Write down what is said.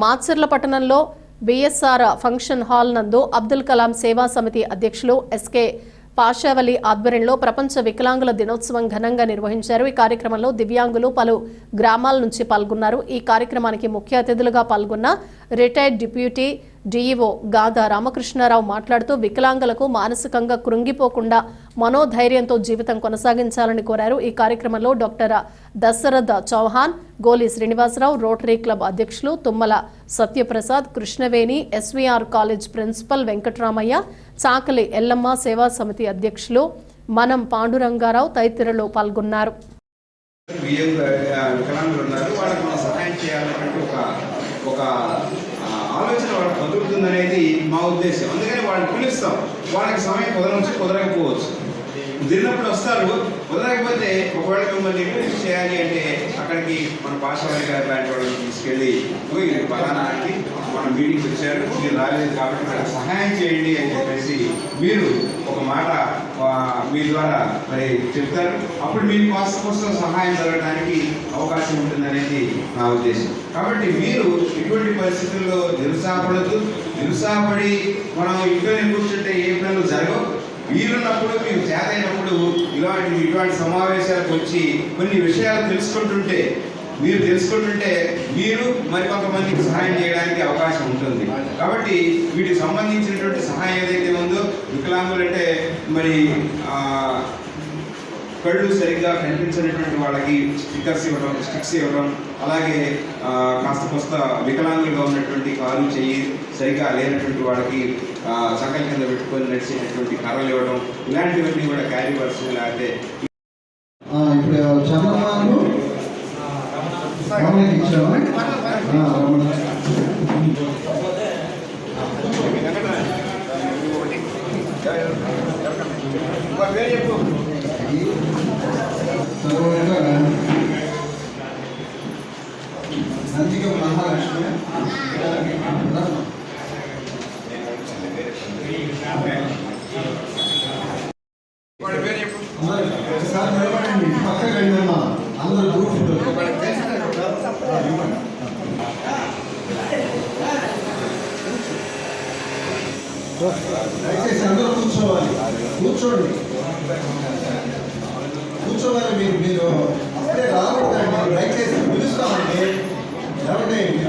మాచర్ల పట్టణంలో BSR function hall నందు అబ్దుల్ కలాం సేవా సమితి అధ్యక్షులు ఎస్కే పాషావలి ఆధ్వర్యంలో ప్రపంచ వికలాంగుల దినోత్సవం ఘనంగా నిర్వహించారు. ఈ కార్యక్రమంలో దివ్యాంగులు పలు గ్రామాల నుంచి పాల్గొన్నారు. ఈ కార్యక్రమానికి ముఖ్య అతిథులుగా పాల్గొన్న రిటైర్డ్ డిప్యూటీ డీఈఓ గాదా రామకృష్ణారావు మాట్లాడుతూ వికలాంగులకు మానసికంగా కృంగిపోకుండా మనోధైర్యంతో జీవితం కొనసాగించాలని కోరారు. ఈ కార్యక్రమంలో డాక్టర్ దశరథ చౌహాన్ గోలి శ్రీనివాసరావు రోటరీ క్లబ్ అధ్యక్షులు Tummala Satyaprasad Krishnaveni SVR college principal Venkataramaiah Chakali Yellamma Seva Samiti అధ్యక్షులు మనం పాండురంగారావు తదితరులు పాల్గొన్నారు. వికలాంగులు ఉన్నారు వాళ్ళకి మనం సహాయం చేయాలన్నటువంటి ఒక ఒక వాళ్ళకి అనేది మా ఉద్దేశం. అందుకని వాళ్ళని పిలుస్తాం. వాళ్ళకి సమయం కుదరవచ్చు కుదరకపోవచ్చు. కుదిరినప్పుడు వస్తారు. కుదరకపోతే ఒకవేళ మిమ్మల్ని ఇంట్రడ్యూస్ చేయాలి అంటే అక్కడికి మన పాషావారి గారి లాంటి వాళ్ళని తీసుకెళ్ళి పలానాకి మన మీటింగ్కి వచ్చారు మీరు రాలేదు కాబట్టి ఇక్కడ సహాయం చేయండి అని చెప్పేసి మీరు ఒక మాట మీ ద్వారా మరి చెప్తారు. అప్పుడు మీకు కాస్త కోసం సహాయం జరగడానికి అవకాశం ఉంటుందనేది నా ఉద్దేశం. కాబట్టి మీరు ఇటువంటి పరిస్థితుల్లో నిరుత్సాహపడద్దు. నిరుత్సాహపడి మనం ఇంట్లోనే కూర్చుంటే ఏ పనులు జరగవు. వీరున్నప్పుడు మీకు చేతైనప్పుడు ఇలాంటి ఇటువంటి సమావేశాలకు వచ్చి కొన్ని విషయాలు తెలుసుకుంటుంటే మీరు తెలుసుకుంటుంటే మీరు మరికొంతమందికి సహాయం చేయడానికి అవకాశం ఉంటుంది. కాబట్టి వీటికి సంబంధించినటువంటి సహాయం ఏదైతే ఉందో వికలాంగులు అంటే మరి కళ్ళు సరిగ్గా కనిపించినటువంటి వాళ్ళకి స్టిక్కర్స్ ఇవ్వడం స్టిక్స్ ఇవ్వడం అలాగే ఆ, కాస్త కొస్త వికలాంగులుగా ఉన్నటువంటి కాలు చెయ్యి సరిగ్గా లేనటువంటి వాళ్ళకి ఆ, చక్కల కింద పెట్టుకొని నడిచేటటువంటి కర్రలు ఇవ్వడం ఇలాంటివన్నీ కూడా క్యారీవర్స్ లేకపోతే ఆ, ఇప్పుడు చంద్రబాబు రమణకి నందిగ మహాలక్ష్మి. అందరూ ఒకసారి నిలబడండి. గ్రూప్ దయచేసి అందరూ కూర్చోవాలి. కూర్చోండి. కూర్చోవాలి మీరు. మీరు అప్పుడే రాకూడదండి దయచేసి పిలుస్తామండి. Parabéns.